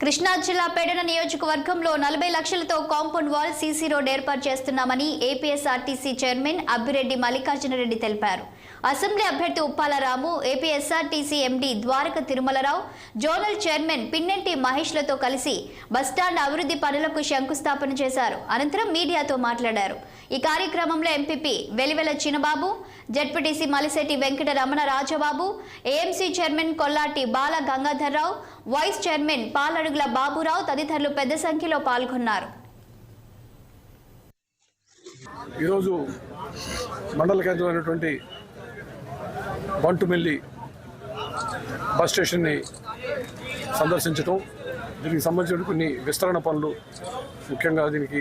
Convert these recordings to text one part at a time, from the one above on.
కృష్ణా జిల్లా పెడన నియోజకవర్గంలో నలభై లక్షలతో కాంపౌండ్ వాల్ సీసీ రోడ్ ఏర్పాటు చేస్తున్నామని ఏపీఎస్ఆర్టీసీ చైర్మన్ అబ్బిరెడ్డి మల్లికార్జునరెడ్డి తెలిపారు. అసెంబ్లీ అభ్యర్థి Uppala Ramu APSRTC MD Dwaraka Tirumala Rao zonal chairman Pinnenti మహేష్లతో కలిసి బస్టాండ్ అభివృద్ధి పనులకు శంకుస్థాపన చేశారు. అనంతరం మీడియాతో మాట్లాడారు. ఈ కార్యక్రమంలో MPP Velivela Chinababu ZPTC Malisetti Venkata Ramana Rajababu AMC chairman Kollati Bala Gangadhar Rao vice chairman Paladugula Baburao తదితరులు పెద్ద సంఖ్యలో పాల్గొన్నారు. ఈరోజు మండల కేంద్రమైనటువంటి బంటుమిల్లి బస్ స్టేషన్ని సందర్శించడం దీనికి సంబంధించిన కొన్ని విస్తరణ పనులు ముఖ్యంగా దీనికి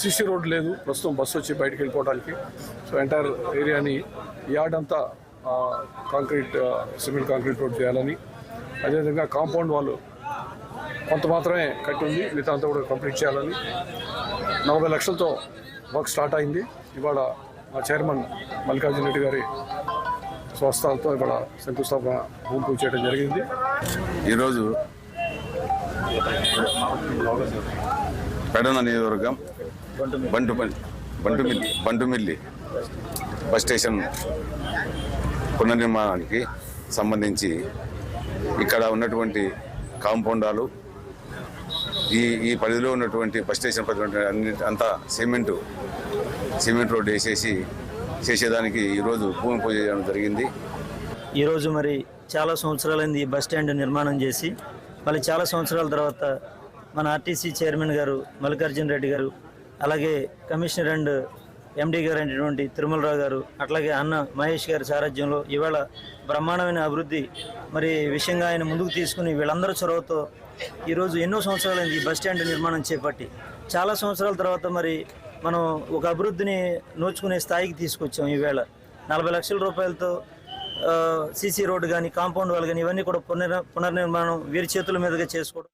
సిసి రోడ్ లేదు ప్రస్తుతం బస్సు వచ్చి బయటకు వెళ్ళిపోవడానికి. సో ఎంటైర్ ఏరియాని యార్డ్ అంతా కాంక్రీట్ సిమెంట్ కాంక్రీట్ రోడ్ చేయాలని. అదేవిధంగా కాంపౌండ్ వాళ్ళు కొంత మాత్రమే కట్టి ఉంది మిగతా అంతా కూడా కంప్లీట్ చేయాలని. నలభై లక్షలతో వర్క్ స్టార్ట్ అయింది. ఇవాళ మా చైర్మన్ మల్లికార్జున రెడ్డి గారి స్వస్థాలతో ఇవాళ శంకుస్థాపన భూమి పూజ చేయడం జరిగింది. ఈరోజు పెడన నియోజకవర్గం బంటుపల్లి బంటుమిల్లి బంటుమిల్లి బస్ స్టేషన్ పునర్నిర్మాణానికి సంబంధించి ఇక్కడ ఉన్నటువంటి కాంపౌండాలు ఈ ఈ పరిధిలో ఉన్నటువంటి బస్ స్టేషన్ పరిధిలో అన్ని అంతా సిమెంటు సిమెంట్ రోడ్ వేసేసి చేసేదానికి ఈరోజు భూమి పూజ చేయడం జరిగింది. ఈరోజు మరి చాలా సంవత్సరాలైంది ఈ బస్ స్టాండ్ నిర్మాణం చేసి మళ్ళీ చాలా సంవత్సరాల తర్వాత మన ఆర్టీసీ చైర్మన్ గారు మల్లికార్జున రెడ్డి గారు అలాగే కమిషనర్ అండ్ ఎండి గారు అయినటువంటి తిరుమలరావు గారు అట్లాగే అన్న మహేష్ గారి సారథ్యంలో ఇవాళ బ్రహ్మాండమైన అభివృద్ధి మరి విషయంగా ఆయన ముందుకు తీసుకుని వీళ్ళందరూ చొరవతో ఈరోజు ఎన్నో సంవత్సరాలైంది ఈ బస్ స్టాండ్ నిర్మాణం చేపట్టి. చాలా సంవత్సరాల తర్వాత మరి మనం ఒక అభివృద్ధిని నోచుకునే స్థాయికి తీసుకొచ్చాం ఈవేళ నలభై లక్షల రూపాయలతో సీసీ రోడ్డు కానీ కాంపౌండ్ వాళ్ళు కానీ ఇవన్నీ కూడా పునర్ పునర్నిర్మాణం వీరి చేతుల మీదుగా చేసుకోవడం